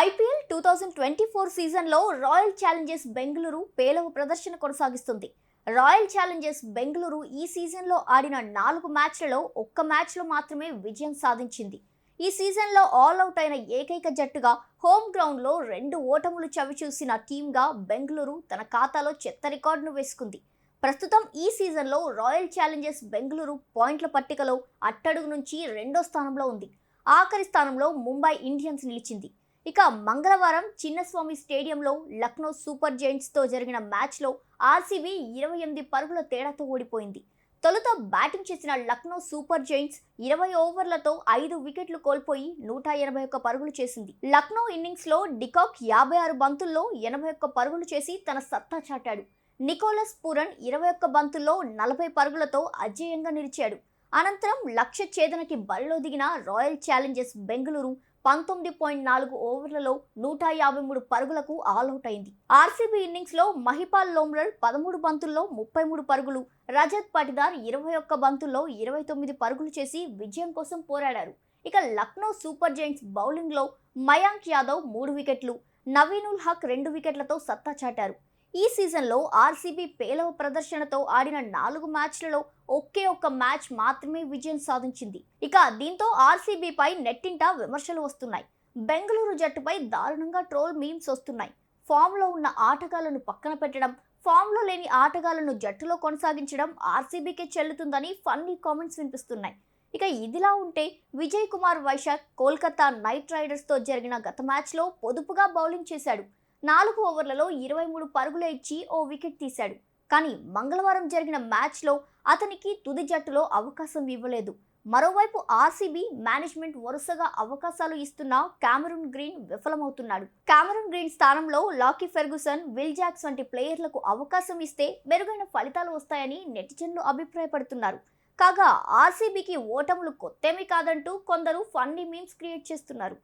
IPL two thousand twenty four సీజన్లో Royal Challengers Bengaluru పేలవ ప్రదర్శన కొనసాగిస్తుంది. రాయల్ ఛాలెంజర్స్ బెంగళూరు ఈ సీజన్లో ఆడిన నాలుగు మ్యాచ్లలో ఒక్క మ్యాచ్లో మాత్రమే విజయం సాధించింది. ఈ సీజన్లో ఆల్ అవుట్ అయిన ఏకైక జట్టుగా హోమ్ గ్రౌండ్లో రెండు ఓటములు చవిచూసిన టీమ్గా బెంగళూరు తన ఖాతాలో చెత్త రికార్డును వేసుకుంది. ప్రస్తుతం ఈ సీజన్లో రాయల్ ఛాలెంజర్స్ బెంగళూరు పాయింట్ల పట్టికలో అట్టడుగు నుంచి రెండో స్థానంలో ఉంది. ఆఖరి స్థానంలో ముంబై ఇండియన్స్ నిలిచింది. ఇక మంగళవారం చిన్నస్వామి స్టేడియంలో లక్నో సూపర్ జైంట్స్తో జరిగిన మ్యాచ్లో ఆర్సీబీ ఇరవై ఎనిమిది పరుగుల తేడాతో ఓడిపోయింది. తొలుత బ్యాటింగ్ చేసిన లక్నో సూపర్ జైంట్స్ ఇరవై ఓవర్లతో ఐదు వికెట్లు కోల్పోయి నూట ఎనభై ఒక్క పరుగులు చేసింది. లక్నో ఇన్నింగ్స్లో డికాక్ యాభై ఆరు బంతుల్లో ఎనభై ఒక్క పరుగులు చేసి తన సత్తా చాటాడు. నికోలస్ పూరన్ ఇరవై ఒక్క బంతుల్లో నలభై పరుగులతో అజేయంగా నిలిచాడు. అనంతరం లక్ష్య ఛేదనకి బరిలో దిగిన రాయల్ ఛాలెంజర్స్ బెంగళూరు పంతొమ్మిది పాయింట్ నాలుగు ఓవర్లలో నూట యాభై మూడు పరుగులకు ఆల్అవుట్ అయింది. ఆర్సీబీ ఇన్నింగ్స్లో మహిపాల్ లోమ్రల్ పదమూడు బంతుల్లో ముప్పై మూడు పరుగులు రజత్ పటిదార్ ఇరవై ఒక్క బంతుల్లో ఇరవై తొమ్మిది పరుగులు చేసి విజయం కోసం పోరాడారు. ఇక లక్నో సూపర్ జైంట్స్ బౌలింగ్లో మయాంక్ యాదవ్ మూడు వికెట్లు నవీనుల్ హక్ రెండు వికెట్లతో సత్తా చాటారు. ఈ సీజన్లో ఆర్సీబీ పేలవ ప్రదర్శనతో ఆడిన నాలుగు మ్యాచ్లలో ఒకే ఒక్క మ్యాచ్ మాత్రమే విజయం సాధించింది. ఇక దీంతో ఆర్సీబీపై నెట్టింట విమర్శలు వస్తున్నాయి. బెంగళూరు జట్టుపై దారుణంగా ట్రోల్ మీమ్స్ వస్తున్నాయి. ఫామ్లో ఉన్న ఆటగాళ్ళను పక్కన పెట్టడం ఫామ్లో లేని ఆటగాళ్ళను జట్టులో కొనసాగించడం ఆర్సీబీకే చెల్లుతుందని ఫన్నీ కామెంట్స్ వినిపిస్తున్నాయి. ఇక ఇదిలా ఉంటే విజయ్ కుమార్ వైశాఖ్ కోల్కతా నైట్ రైడర్స్తో జరిగిన గత మ్యాచ్లో పొదుపుగా బౌలింగ్ చేశాడు. నాలుగు ఓవర్లలో ఇరవై మూడు పరుగులు ఇచ్చి ఓ వికెట్ తీశాడు. కానీ మంగళవారం జరిగిన మ్యాచ్లో అతనికి తుది జట్టులో అవకాశం ఇవ్వలేదు. మరోవైపు ఆర్సీబీ మేనేజ్మెంట్ వరుసగా అవకాశాలు ఇస్తున్న కామరూన్ గ్రీన్ విఫలమవుతున్నాడు. కామరూన్ గ్రీన్ స్థానంలో లాకీ ఫెర్గుసన్ విల్ జాక్స్ వంటి ప్లేయర్లకు అవకాశం ఇస్తే మెరుగైన ఫలితాలు వస్తాయని నెటిజన్లు అభిప్రాయపడుతున్నారు. కాగా ఆర్సీబీకి ఓటములు కొత్తేమీ కాదంటూ కొందరు ఫన్నీ మీమ్స్ క్రియేట్ చేస్తున్నారు.